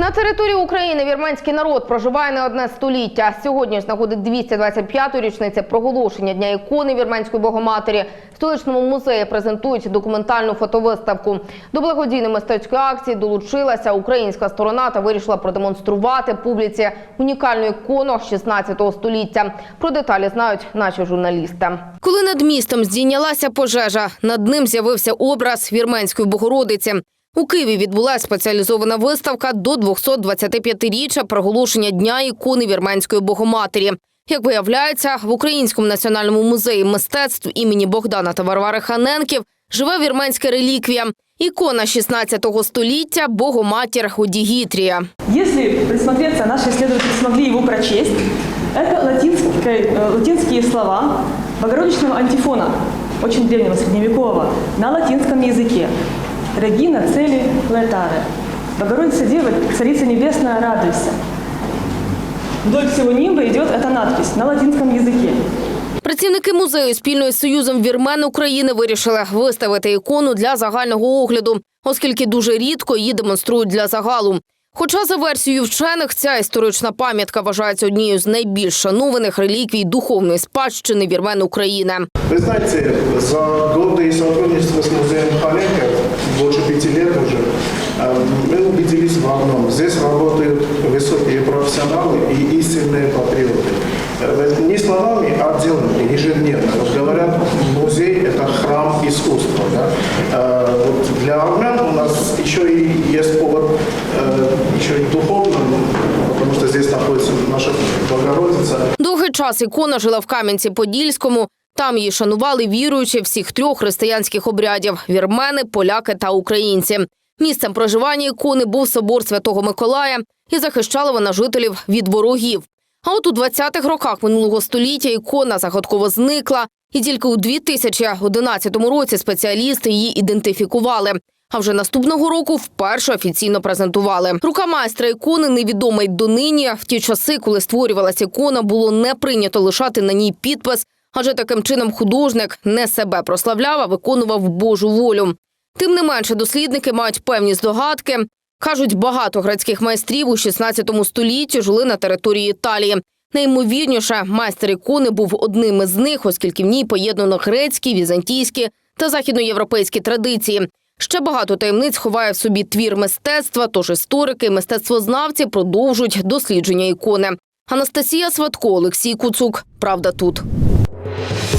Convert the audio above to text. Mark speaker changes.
Speaker 1: На території України вірменський народ проживає не одне століття. Сьогодні ж нагоди 225-ї річниці проголошення Дня ікони вірменської богоматері. В столичному музеї презентують документальну фотовиставку. До благодійної мистецької акції долучилася українська сторона та вирішила продемонструвати публіці унікальну ікону 16 століття. Про деталі знають наші журналісти. Коли над містом здійнялася пожежа, над ним з'явився образ вірменської богородиці. У Києві відбулася спеціалізована виставка до 225-річчя проголошення Дня ікони вірменської богоматері. Як виявляється, в Українському національному музеї мистецтв імені Богдана та Варвари Ханенків живе вірменська реліквія. Ікона 16 століття Богоматір Одігітрія.
Speaker 2: Если присмотреться, наши исследователи смогли его прочесть. Это латинские, э, латинские слова Богородичного антифона, очень древнего, средневекового, на латинском языке. Регина целі Летары. Богородица Дева, Царица Небесная, радуйся. Вдоль всего неба идет эта надпись на латинском языке.
Speaker 1: Працівники музею спільно з союзом вірмен України вирішили виставити ікону для загального огляду, оскільки дуже рідко її демонструють для загалу. Хоча за версією вчених ця історична пам'ятка вважається однією з найбільш шанованих реліквій духовної спадщини вірмен України.
Speaker 3: Ви знаєте, за роки співпраці з музеєм Халенка 25 лет уже, мы убедились в одном. Здесь работают высокие профессионалы и истинные патриоты. Е, не словами, а делами, ежедневно. Вот говорят, музей – это храм искусства. Да? Е, вот для армян у нас еще и есть повод, еще и духовно, ну, потому что здесь находится наша Богородица.
Speaker 1: Довгий час ікона жила в Кам'янці-Подільському. Там її шанували віруючі всіх трьох християнських обрядів – вірмени, поляки та українці. Місцем проживання ікони був собор Святого Миколая і захищала вона жителів від ворогів. А от у 20-х роках минулого століття ікона загадково зникла, і тільки у 2011 році спеціалісти її ідентифікували. А вже наступного року вперше офіційно презентували. Рука майстра ікони невідома й донині. В ті часи, коли створювалася ікона, було не прийнято лишати на ній підпис, адже таким чином художник не себе прославляв, а виконував Божу волю. Тим не менше, дослідники мають певні здогадки. Кажуть, багато грецьких майстрів у 16 столітті жили на території Італії. Найімовірніше, майстер ікони був одним із них, оскільки в ній поєднано грецькі, візантійські та західноєвропейські традиції. Ще багато таємниць ховає в собі твір мистецтва, тож історики, і мистецтвознавці продовжують дослідження ікони. Анастасія Сватко, Олексій Куцук. Правда тут. Thank you